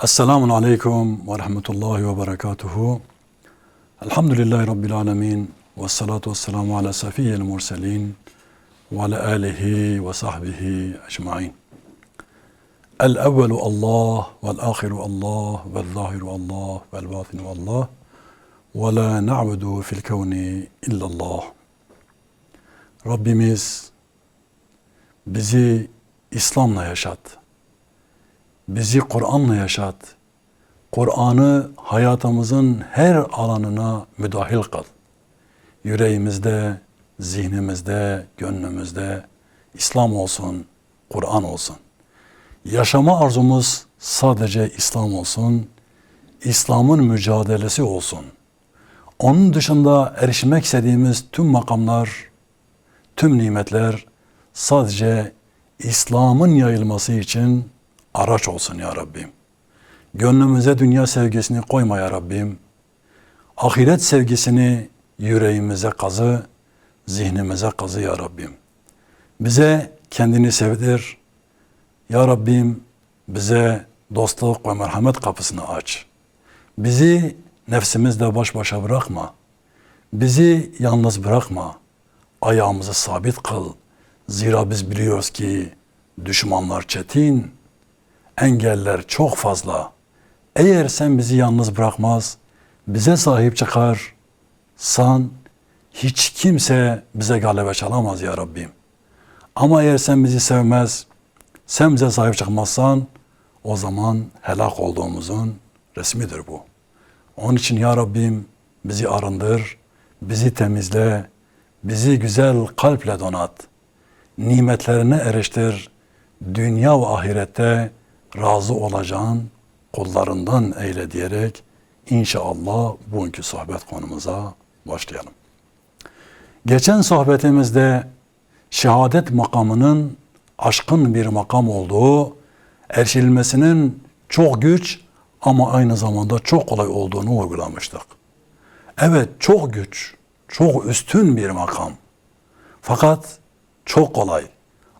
Esselamun Aleyküm ve Rahmetullahi ve Berekatuhu. Elhamdülillahi Rabbil Alemin. Ve salatu ve selamu ala safiyyel murselin. Ve ala alihi ve sahbihi ecmain. El evvelu Allah, vel ahiru Allah, vel zahiru Allah, vel batinu Allah. Ve la na'budu fil kevni illallah. Rabbimiz bizi İslam'la yaşat. Bizi Kur'an'la yaşat. Kur'an'ı hayatımızın her alanına müdahil kıl. Yüreğimizde, zihnimizde, gönlümüzde İslam olsun, Kur'an olsun. Yaşama arzumuz sadece İslam olsun, İslam'ın mücadelesi olsun. Onun dışında erişmek istediğimiz tüm makamlar, tüm nimetler sadece İslam'ın yayılması için araç olsun ya Rabbim. Gönlümüze dünya sevgisini koyma ya Rabbim. Ahiret sevgisini yüreğimize kazı, zihnimize kazı ya Rabbim. Bize kendini sevdir. Ya Rabbim bize dostluk ve merhamet kapısını aç. Bizi nefsimizle baş başa bırakma. Bizi yalnız bırakma. Ayağımızı sabit kıl. Zira biz biliyoruz ki düşmanlar çetin, engeller çok fazla. Eğer sen bizi yalnız bırakmaz, bize sahip çıkar, san hiç kimse bize galebe çalamaz ya Rabbim. Ama eğer sen bizi sevmez, sen bize sahip çıkmazsan o zaman helak olduğumuzun resmidir bu. Onun için ya Rabbim bizi arındır, bizi temizle, bizi güzel kalple donat. Nimetlerine eriştir. Dünya ve ahirette razı olacağın kullarından eyle diyerek inşallah bugünkü sohbet konumuza başlayalım. Geçen sohbetimizde şehadet makamının aşkın bir makam olduğu, erişilmesinin çok güç ama aynı zamanda çok kolay olduğunu vurgulamıştık. Evet çok güç, çok üstün bir makam. Fakat çok kolay.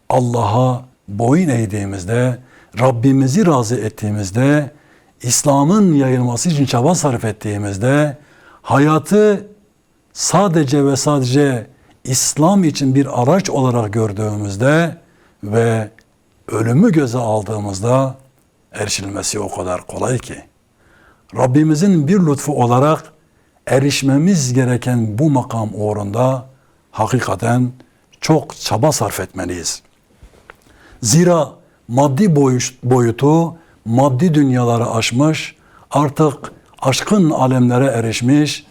Allah'a boyun eğdiğimizde, Rabbimizi razı ettiğimizde, İslam'ın yayılması için çaba sarf ettiğimizde, hayatı sadece ve sadece İslam için bir araç olarak gördüğümüzde ve ölümü göze aldığımızda erişilmesi o kadar kolay ki. Rabbimizin bir lütfu olarak erişmemiz gereken bu makam uğrunda hakikaten çok çaba sarf etmeliyiz. Zira maddi boyutu maddi dünyaları aşmış, artık aşkın alemlere erişmiş,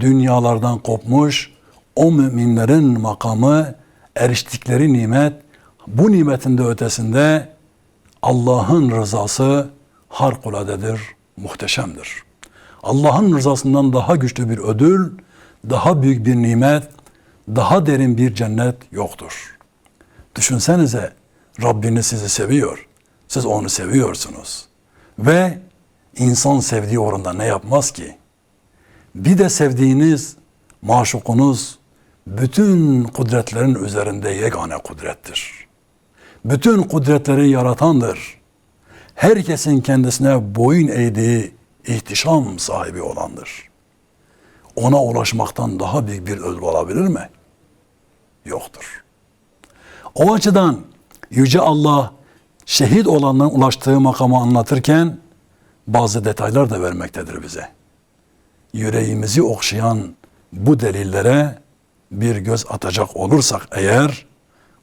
dünyalardan kopmuş, o müminlerin makamı, eriştikleri nimet, bu nimetin de ötesinde Allah'ın rızası harikuladedir, muhteşemdir. Allah'ın rızasından daha güçlü bir ödül, daha büyük bir nimet, daha derin bir cennet yoktur. Düşünsenize Rabbiniz sizi seviyor. Siz onu seviyorsunuz. Ve insan sevdiği oranda ne yapmaz ki? Bir de sevdiğiniz maşukunuz bütün kudretlerin üzerinde yegane kudrettir. Bütün kudretleri yaratandır. Herkesin kendisine boyun eğdiği ihtişam sahibi olandır. Ona ulaşmaktan daha büyük bir ödül olabilir mi? Yoktur. O açıdan Yüce Allah şehit olanların ulaştığı makamı anlatırken bazı detaylar da vermektedir bize. Yüreğimizi okşayan bu delillere bir göz atacak olursak eğer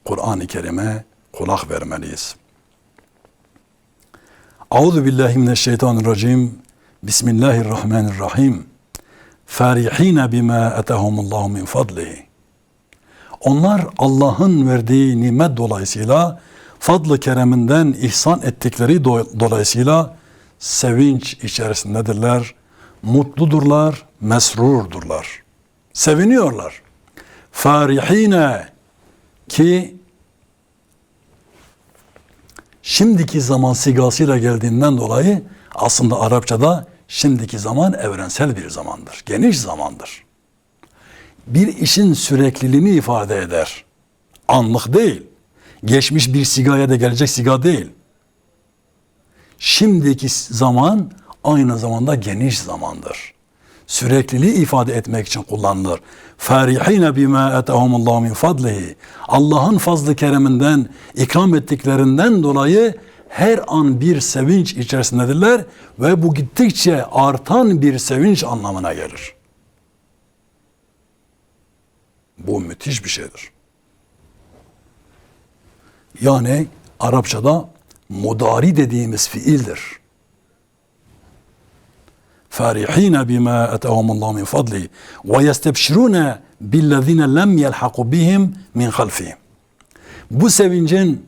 Kur'an-ı Kerim'e kulak vermeliyiz. Euzu billahi mineşşeytanirracim. Bismillahirrahmanirrahim. Farihina bima etahumullahu min fadlihi. Onlar Allah'ın verdiği nimet dolayısıyla fadlı kereminden ihsan ettikleri dolayısıyla sevinç içerisindedirler, mutludurlar, mesrurdurlar. Seviniyorlar. Farihine ki şimdiki zaman sigasıyla geldiğinden dolayı aslında Arapçada şimdiki zaman evrensel bir zamandır. Geniş zamandır. Bir işin sürekliliğini ifade eder. Anlık değil. Geçmiş bir sigaya da gelecek siga değil. Şimdiki zaman aynı zamanda geniş zamandır. Sürekliliği ifade etmek için kullanılır. Farihine bima etahumullahu min fadlihi. Allah'ın fazlı kereminden, ikram ettiklerinden dolayı her an bir sevinç içerisindedirler ve bu gittikçe artan bir sevinç anlamına gelir. Bu müthiş bir şeydir. Yani Arapçada mudari dediğimiz fiildir. Farihina bima etahumullahu min fadli ve yestebşiruna billezine lem yelhaku bihim min halfihim. Bu sevincin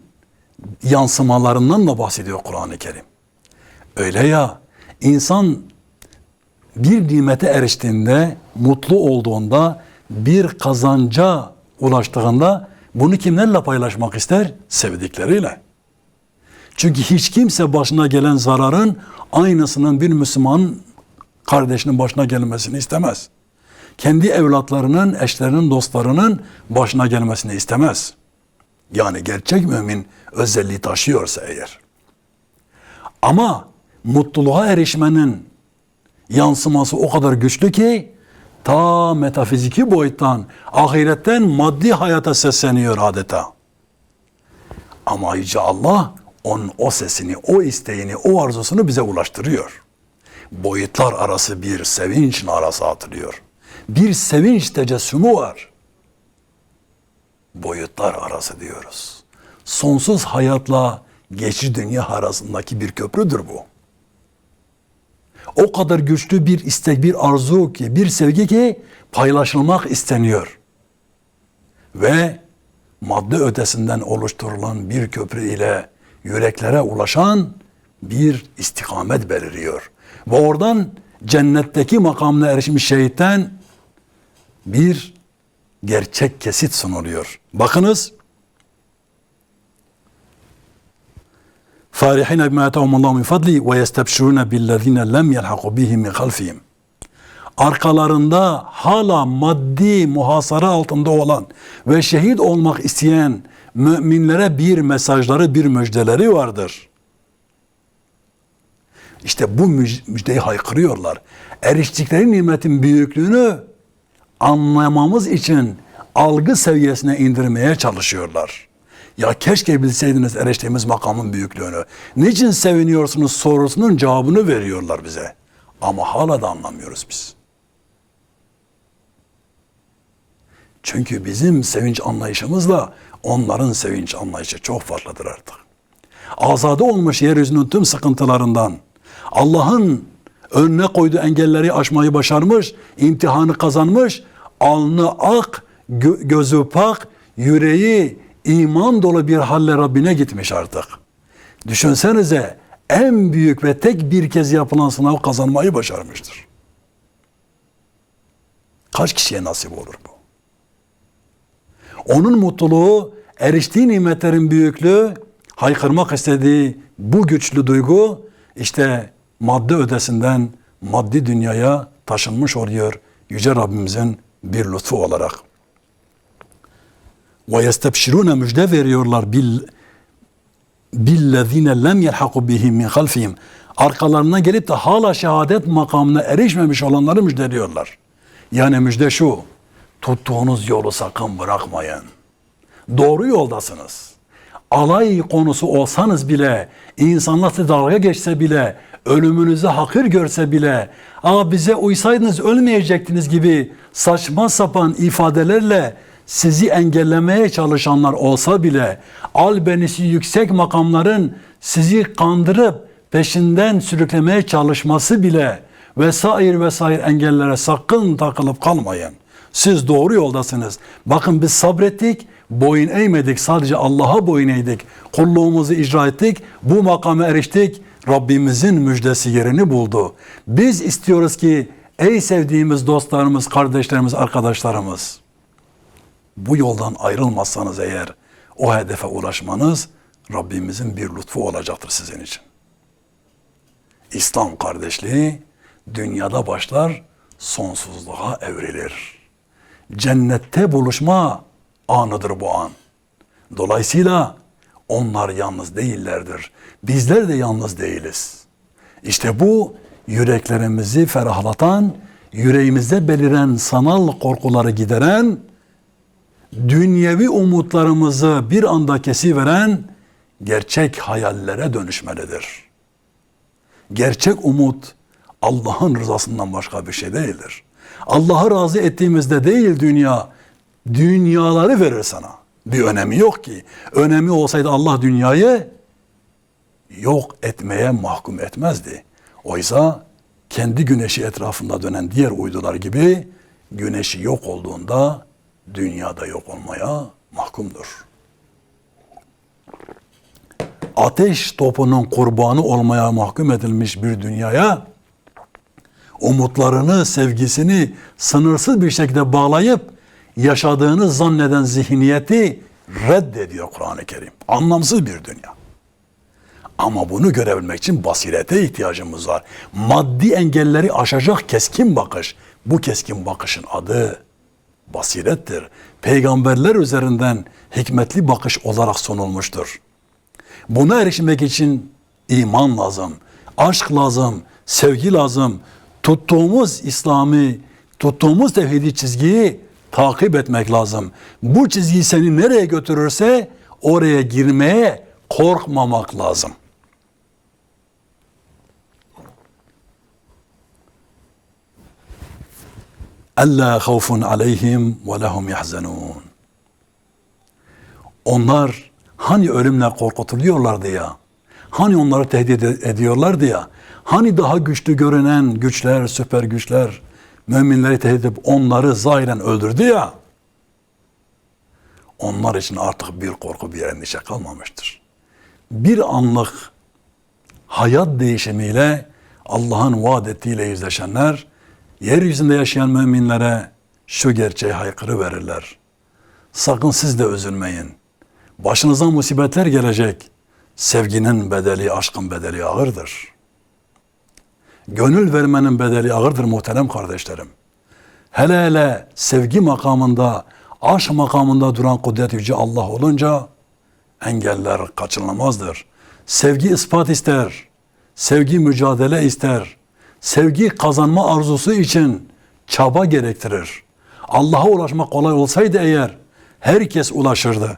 yansımalarından da bahsediyor Kur'an-ı Kerim. Öyle ya insan bir nimete eriştiğinde, mutlu olduğunda, bir kazanca ulaştığında bunu kimlerle paylaşmak ister? Sevdikleriyle. Çünkü hiç kimse başına gelen zararın aynısının bir Müslüman kardeşinin başına gelmesini istemez. Kendi evlatlarının, eşlerinin, dostlarının başına gelmesini istemez. Yani gerçek mümin özelliği taşıyorsa eğer. Ama mutluluğa erişmenin yansıması o kadar güçlü ki ta metafiziki boyuttan, ahiretten maddi hayata sesleniyor adeta. Ama Yüce Allah onun o sesini, o isteğini, o arzusunu bize ulaştırıyor. Boyutlar arası bir sevinç narası atılıyor. Bir sevinç tecessümü var. Boyutlar arası diyoruz. Sonsuz hayatla geçici dünya arasındaki bir köprüdür bu. O kadar güçlü bir istek, bir arzu ki, bir sevgi ki paylaşılmak isteniyor. Ve madde ötesinden oluşturulan bir köprü ile yüreklere ulaşan bir istikamet beliriyor. Ve oradan cennetteki makamına erişmiş şehitten bir gerçek kesit sunuluyor. Bakınız. Farihine bima etahumullahu min fadli ve yestebşirune billezine lem yelhaku bihim min halfihim. Arkalarında hala maddi muhasara altında olan ve şehit olmak isteyen müminlere bir mesajları, bir müjdeleri vardır. İşte bu müjdeyi haykırıyorlar. Eriştikleri nimetin büyüklüğünü anlamamız için algı seviyesine indirmeye çalışıyorlar. Ya keşke bilseydiniz eriştiğimiz makamın büyüklüğünü. Niçin seviniyorsunuz sorusunun cevabını veriyorlar bize. Ama hala da anlamıyoruz biz. Çünkü bizim sevinç anlayışımızla onların sevinç anlayışı çok farklıdır artık. Azade olmuş yeryüzünün tüm sıkıntılarından, Allah'ın önüne koyduğu engelleri aşmayı başarmış, imtihanı kazanmış, alnı ak, gö- gözü pak, yüreği iman dolu bir halle Rabbine gitmiş artık. Düşünsenize en büyük ve tek bir kez yapılan sınav kazanmayı başarmıştır. Kaç kişiye nasip olur bu? Onun mutluluğu, eriştiği nimetlerin büyüklüğü, haykırmak istediği bu güçlü duygu işte madde ötesinden maddi dünyaya taşınmış oluyor Yüce Rabbimizin bir lütfu olarak. Ve yestebşirune müjde veriyorlar bil billezine lem yelhaku bihim min halfihim. Arkalarına gelip de hala şehadet makamına erişmemiş olanları müjdeliyorlar. Yani müjde şu, tuttuğunuz yolu sakın bırakmayın. Doğru yoldasınız. Alay konusu olsanız bile, insanlar size dalga geçse bile, ölümünüzü hakir görse bile, Aa bize uysaydınız ölmeyecektiniz gibi saçma sapan ifadelerle sizi engellemeye çalışanlar olsa bile, albenisi yüksek makamların sizi kandırıp peşinden sürüklemeye çalışması bile vesaire vesaire engellere sakın takılıp kalmayın. Siz doğru yoldasınız. Bakın biz sabrettik, boyun eğmedik. Sadece Allah'a boyun eğdik. Kulluğumuzu icra ettik. Bu makama eriştik. Rabbimizin müjdesi yerini buldu. Biz istiyoruz ki ey sevdiğimiz dostlarımız, kardeşlerimiz, arkadaşlarımız bu yoldan ayrılmazsanız eğer o hedefe ulaşmanız Rabbimizin bir lütfu olacaktır sizin için. İslam kardeşliği dünyada başlar, sonsuzluğa evrilir. Cennette buluşma anıdır bu an. Dolayısıyla Onlar yalnız değillerdir. Bizler de yalnız değiliz. İşte bu yüreklerimizi ferahlatan, yüreğimizde beliren sanal korkuları gideren, dünyevi umutlarımızı bir anda kesiveren gerçek hayallere dönüşmelidir. Gerçek umut Allah'ın rızasından başka bir şey değildir. Allah'ı razı ettiğimizde değil dünya, dünyaları verir sana. Bir önemi yok ki. Önemi olsaydı Allah dünyayı yok etmeye mahkum etmezdi. Oysa kendi güneşi etrafında dönen diğer uydular gibi güneşi yok olduğunda dünyada yok olmaya mahkumdur. Ateş topunun kurbanı olmaya mahkum edilmiş bir dünyaya umutlarını, sevgisini sınırsız bir şekilde bağlayıp yaşadığını zanneden zihniyeti reddediyor Kur'an-ı Kerim. Anlamsız bir dünya. Ama bunu görebilmek için basirete ihtiyacımız var. Maddi engelleri aşacak keskin bakış. Bu keskin bakışın adı basirettir. Peygamberler üzerinden hikmetli bakış olarak sunulmuştur. Buna erişmek için iman lazım, aşk lazım, sevgi lazım. Tuttuğumuz İslami, tuttuğumuz tevhidi çizgiyi takip etmek lazım. Bu çizgi seni nereye götürürse oraya girmeye korkmamak lazım. Alla havfun aleyhim ve lehum yahzanun. Onlar hani ölümle korkutuluyorlardı ya. Hani onları tehdit ediyorlardı ya. Hani daha güçlü görünen güçler, süper güçler müminleri tehdit edip onları zahiren öldürdü ya. Onlar için artık bir korku, bir endişe kalmamıştır. Bir anlık hayat değişimiyle Allah'ın vaad ettiğiyle yüzleşenler yeryüzünde yaşayan müminlere şu gerçeği haykırı verirler. Sakın siz de üzülmeyin. Başınıza musibetler gelecek. Sevginin bedeli, aşkın bedeli ağırdır. Gönül vermenin bedeli ağırdır muhterem kardeşlerim. Hele hele sevgi makamında, aşk makamında duran kudret yüce Allah olunca engeller kaçınılmazdır. Sevgi ispat ister, sevgi mücadele ister, sevgi kazanma arzusu için çaba gerektirir. Allah'a ulaşmak kolay olsaydı eğer herkes ulaşırdı.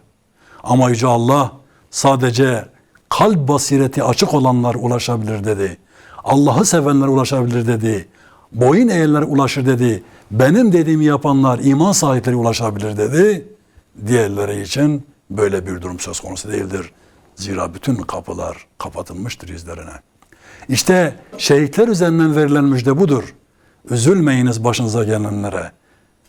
Ama Yüce Allah sadece kalp basireti açık olanlar ulaşabilir dedi. Allah'ı sevenler ulaşabilir dedi. Boyun eğenler ulaşır dedi. Benim dediğimi yapanlar iman sahipleri ulaşabilir dedi. Diğerleri için böyle bir durum söz konusu değildir. Zira bütün kapılar kapatılmıştır yüzlerine. İşte şehitler üzerinden verilen müjde budur. Üzülmeyiniz başınıza gelenlere.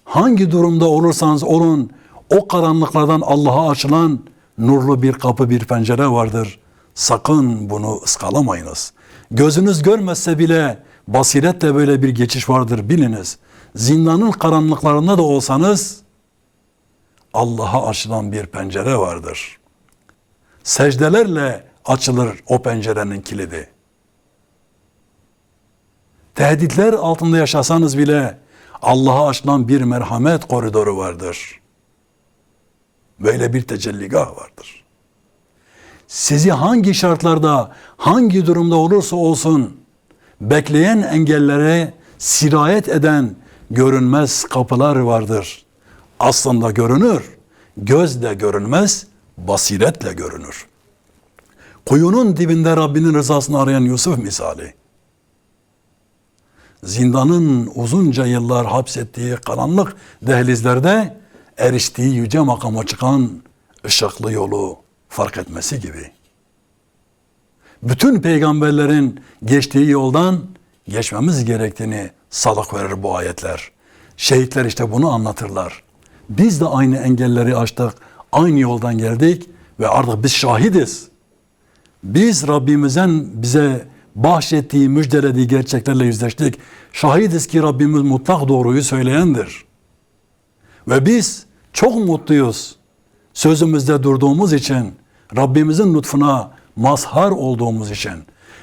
Hangi durumda olursanız olun o karanlıklardan Allah'a açılan nurlu bir kapı bir pencere vardır. Sakın bunu ıskalamayınız. Gözünüz görmezse bile basiretle böyle bir geçiş vardır biliniz. Zindanın karanlıklarında da olsanız Allah'a açılan bir pencere vardır. Secdelerle açılır o pencerenin kilidi. Tehditler altında yaşasanız bile Allah'a açılan bir merhamet koridoru vardır. Böyle bir tecelligah vardır. Sizi hangi şartlarda, hangi durumda olursa olsun bekleyen engellere sirayet eden görünmez kapılar vardır. Aslında görünür, gözle görünmez, basiretle görünür. Kuyunun dibinde Rabbinin rızasını arayan Yusuf misali. Zindanın uzunca yıllar hapsettiği karanlık dehlizlerde eriştiği yüce makama çıkan ışıklı yolu fark etmesi gibi. Bütün peygamberlerin geçtiği yoldan geçmemiz gerektiğini salık verir bu ayetler. Şehitler işte bunu anlatırlar. Biz de aynı engelleri aştık, aynı yoldan geldik ve artık biz şahidiz. Biz Rabbimizin bize bahşettiği, müjdelediği gerçeklerle yüzleştik. Şahidiz ki Rabbimiz mutlak doğruyu söyleyendir. Ve biz çok mutluyuz. Sözümüzde durduğumuz için, Rabbimizin lütfuna mazhar olduğumuz için.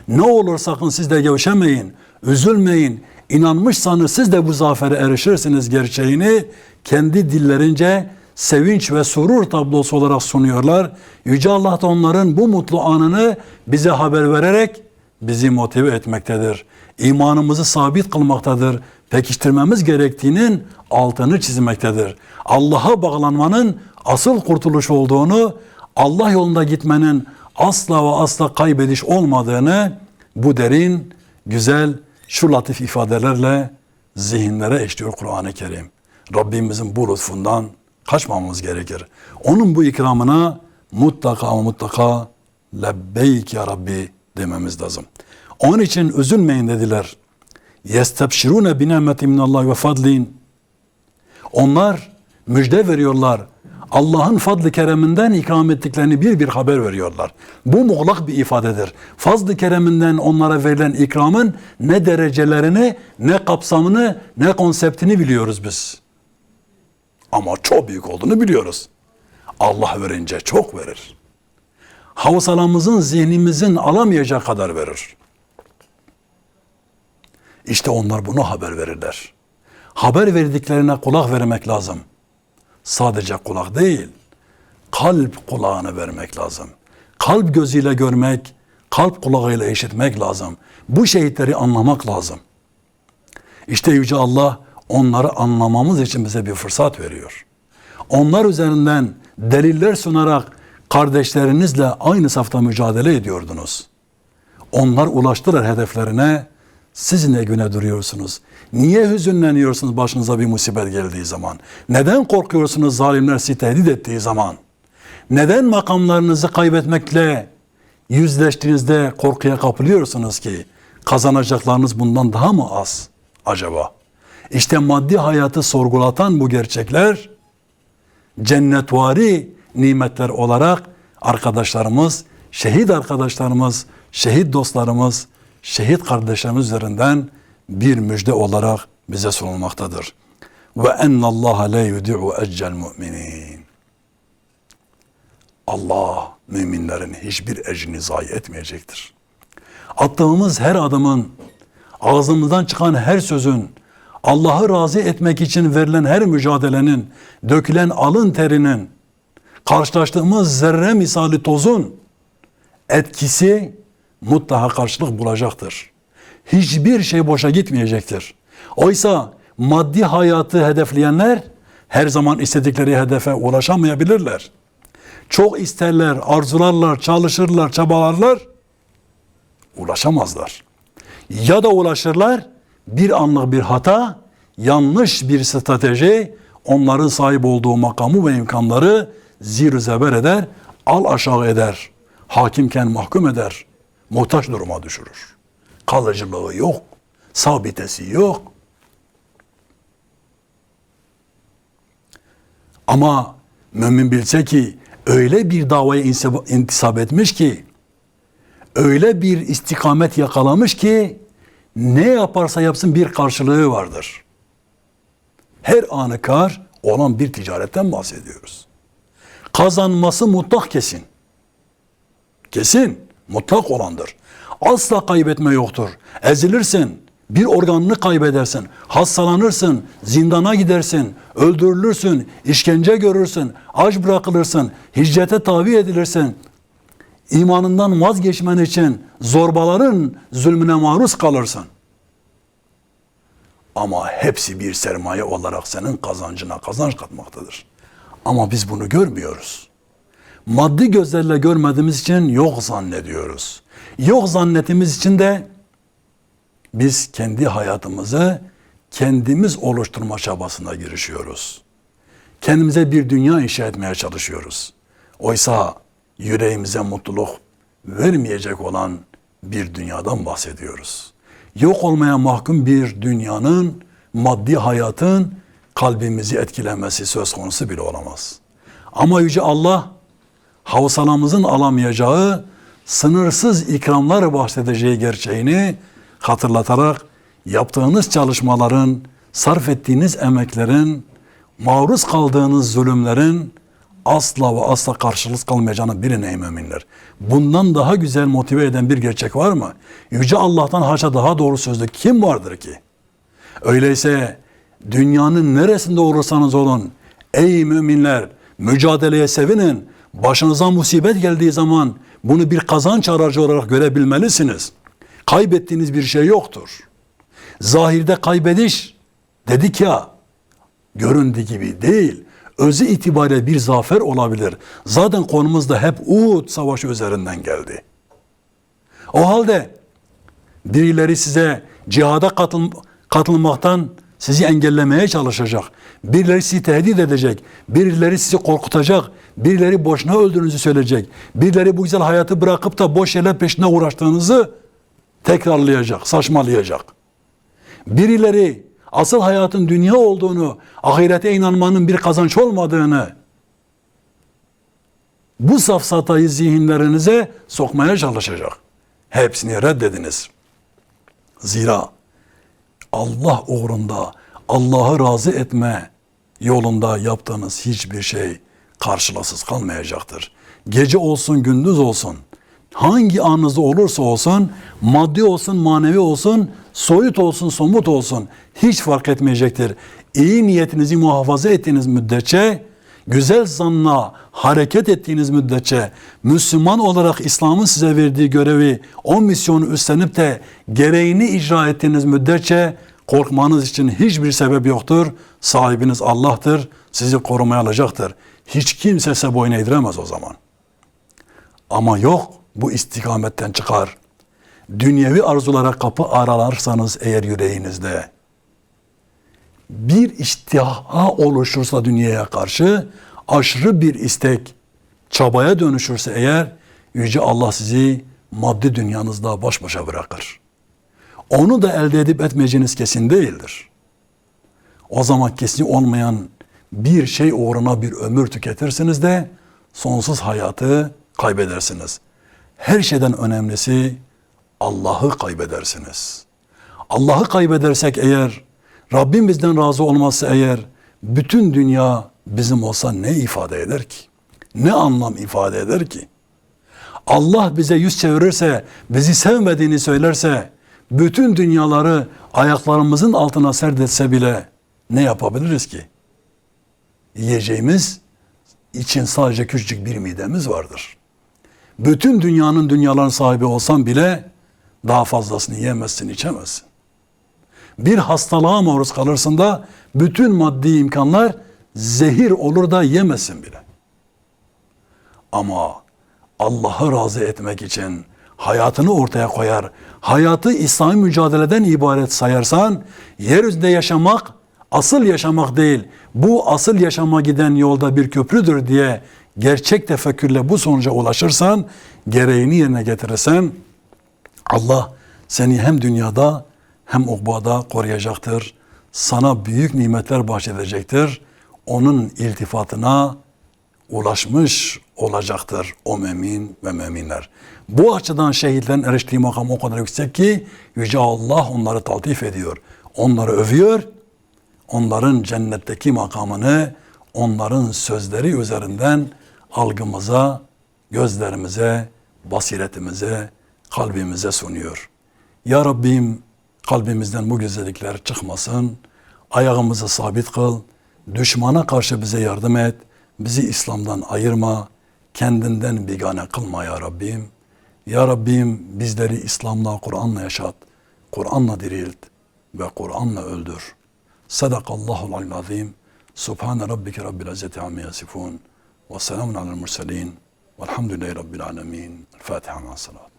Ne olur sakın siz de gevşemeyin, üzülmeyin. İnanmışsanız siz de bu zafere erişirsiniz gerçeğini kendi dillerince sevinç ve surur tablosu olarak sunuyorlar. Yüce Allah da onların bu mutlu anını bize haber vererek bizi motive etmektedir. İmanımızı sabit kılmaktadır. Pekiştirmemiz gerektiğinin altını çizmektedir. Allah'a bağlanmanın asıl kurtuluş olduğunu, Allah yolunda gitmenin asla ve asla kaybediş olmadığını bu derin, güzel, şu latif ifadelerle zihinlere işliyor Kur'an-ı Kerim. Rabbimizin bu lütfundan kaçmamamız gerekir. Onun bu ikramına mutlaka mutlaka lebbeyk ya Rabbi dememiz lazım. Onun için üzülmeyin dediler. Yestebşirune bi nimetin minallah ve fadlin. Onlar müjde veriyorlar. Allah'ın fadlı kereminden ikram ettiklerini bir bir haber veriyorlar. Bu muğlak bir ifadedir. Fazlı kereminden onlara verilen ikramın ne derecelerini, ne kapsamını, ne konseptini biliyoruz biz. Ama çok büyük olduğunu biliyoruz. Allah verince çok verir. Havsalamızın, zihnimizin alamayacağı kadar verir. İşte onlar bunu haber verirler. Haber verdiklerine kulak vermek lazım. Sadece kulak değil, kalp kulağını vermek lazım. Kalp gözüyle görmek, kalp kulağıyla işitmek lazım. Bu şehitleri anlamak lazım. İşte Yüce Allah onları anlamamız için bize bir fırsat veriyor. Onlar üzerinden deliller sunarak kardeşlerinizle aynı safta mücadele ediyordunuz. Onlar ulaştılar hedeflerine. Siz ne güne duruyorsunuz? Niye hüzünleniyorsunuz başınıza bir musibet geldiği zaman? Neden korkuyorsunuz zalimler sizi tehdit ettiği zaman? Neden makamlarınızı kaybetmekle yüzleştiğinizde korkuya kapılıyorsunuz ki? Kazanacaklarınız bundan daha mı az acaba? İşte maddi hayatı sorgulatan bu gerçekler cennetvari nimetler olarak arkadaşlarımız, şehit arkadaşlarımız, şehit dostlarımız, şehit kardeşlerimiz üzerinden bir müjde olarak bize sunulmaktadır. Ve ennallaha la yudi'u eccel mu'minin. Allah müminlerin hiçbir ecrini zayi etmeyecektir. Attığımız her adımın, ağzımızdan çıkan her sözün, Allah'ı razı etmek için verilen her mücadelenin, dökülen alın terinin, karşılaştığımız zerre misali tozun etkisi mutlaka karşılık bulacaktır. Hiçbir şey boşa gitmeyecektir. Oysa maddi hayatı hedefleyenler her zaman istedikleri hedefe ulaşamayabilirler. Çok isterler, arzularlar, çalışırlar, çabalarlar, ulaşamazlar. Ya da ulaşırlar, bir anlık bir hata, yanlış bir strateji onların sahip olduğu makamı ve imkanları zir zeber eder, al aşağı eder, hakimken mahkum eder, muhtaç duruma düşürür. Kalıcılığı yok, sabitesi yok. Ama mümin bilse ki öyle bir davaya intisap etmiş ki, öyle bir istikamet yakalamış ki, ne yaparsa yapsın bir karşılığı vardır. Her anı kar olan bir ticaretten bahsediyoruz. Kazanması mutlak kesin. Kesin, mutlak olandır. Asla kaybetme yoktur. Ezilirsin, bir organını kaybedersin, hastalanırsın, zindana gidersin, öldürülürsün, işkence görürsün, aç bırakılırsın, hicrete tabi edilirsin. İmanından vazgeçmen için zorbaların zulmüne maruz kalırsın. Ama hepsi bir sermaye olarak senin kazancına kazanç katmaktadır. Ama biz bunu görmüyoruz. Maddi gözlerle görmediğimiz için yok zannediyoruz. Yok zannettiğimiz için de biz kendi hayatımızı kendimiz oluşturma çabasına girişiyoruz. Kendimize bir dünya inşa etmeye çalışıyoruz. Oysa yüreğimize mutluluk vermeyecek olan bir dünyadan bahsediyoruz. Yok olmaya mahkum bir dünyanın, maddi hayatın kalbimizi etkilemesi söz konusu bile olamaz. Ama Yüce Allah havsalamızın alamayacağı sınırsız ikramlar bahsedeceği gerçeğini hatırlatarak yaptığınız çalışmaların, sarf ettiğiniz emeklerin, maruz kaldığınız zulümlerin asla ve asla karşılık kalmayacağını bilin ey müminler. Bundan daha güzel motive eden bir gerçek var mı? Yüce Allah'tan haşa daha doğru sözlü kim vardır ki? Öyleyse dünyanın neresinde olursanız olun Ey müminler mücadeleye sevinin. Başınıza musibet geldiği zaman bunu bir kazanç aracı olarak görebilmelisiniz. Kaybettiğiniz bir şey yoktur. Zahirde kaybediş dedik ya göründüğü gibi değil. Özü itibariyle bir zafer olabilir. Zaten konumuz da hep Uhud savaşı üzerinden geldi. O halde birileri size cihada katıl, katılmaktan sizi engellemeye çalışacak. Birileri sizi tehdit edecek. Birileri sizi korkutacak. Birileri boşuna öldüğünüzü söyleyecek. Birileri bu güzel hayatı bırakıp da boş yerler peşine uğraştığınızı tekrarlayacak, saçmalayacak. Birileri asıl hayatın dünya olduğunu, ahirete inanmanın bir kazanç olmadığını bu safsatayı zihinlerinize sokmaya çalışacak. Hepsini reddediniz. Zira Allah uğrunda Allah'ı razı etme yolunda yaptığınız hiçbir şey karşılasız kalmayacaktır. Gece olsun gündüz olsun hangi anınızda olursa olsun maddi olsun manevi olsun soyut olsun somut olsun hiç fark etmeyecektir. İyi niyetinizi muhafaza ettiğiniz müddetçe güzel zanla hareket ettiğiniz müddetçe Müslüman olarak İslam'ın size verdiği görevi, o misyonu üstlenip de gereğini icra ettiğiniz müddetçe korkmanız için hiçbir sebep yoktur. Sahibiniz Allah'tır, sizi korumaya alacaktır. Hiç kimse size boyun eğdiremez o zaman. Ama yok bu istikametten çıkar. Dünyevi arzulara kapı aralarsanız eğer yüreğinizde, bir iştiha oluşursa dünyaya karşı aşırı bir istek çabaya dönüşürse eğer yüce Allah sizi maddi dünyanızda baş başa bırakır. Onu da elde edip etmeyeceğiniz kesin değildir. O zaman kesin olmayan bir şey uğruna bir ömür tüketirsiniz de sonsuz hayatı kaybedersiniz. Her şeyden önemlisi Allah'ı kaybedersiniz. Allah'ı kaybedersek eğer Rabbim bizden razı olmazsa eğer bütün dünya bizim olsa ne ifade eder ki? Ne anlam ifade eder ki? Allah bize yüz çevirirse, bizi sevmediğini söylerse, bütün dünyaları ayaklarımızın altına serdetse bile ne yapabiliriz ki? Yiyeceğimiz için sadece küçücük bir midemiz vardır. Bütün dünyanın dünyaların sahibi olsan bile daha fazlasını yiyemezsin, içemezsin bir hastalığa maruz kalırsın da bütün maddi imkanlar zehir olur da yemesin bile. Ama Allah'ı razı etmek için hayatını ortaya koyar, hayatı İslami mücadeleden ibaret sayarsan, yeryüzünde yaşamak asıl yaşamak değil, bu asıl yaşama giden yolda bir köprüdür diye gerçek tefekkürle bu sonuca ulaşırsan, gereğini yerine getirirsen, Allah seni hem dünyada hem ukbada koruyacaktır. Sana büyük nimetler bahşedecektir. Onun iltifatına ulaşmış olacaktır o mümin ve müminler. Bu açıdan şehitlerin eriştiği makam o kadar yüksek ki Yüce Allah onları taltif ediyor. Onları övüyor. Onların cennetteki makamını onların sözleri üzerinden algımıza, gözlerimize, basiretimize, kalbimize sunuyor. Ya Rabbim Kalbimizden bu güzellikler çıkmasın. Ayağımızı sabit kıl. Düşmana karşı bize yardım et. Bizi İslam'dan ayırma. Kendinden bigane kılma ya Rabbim. Ya Rabbim bizleri İslam'la, Kur'an'la yaşat. Kur'an'la dirilt ve Kur'an'la öldür. Sadakallahul azim. Subhane rabbike rabbil izzeti amme yasifun. Ve selamun alel murselin. Velhamdülillahi rabbil alemin. Fatiha ma salat.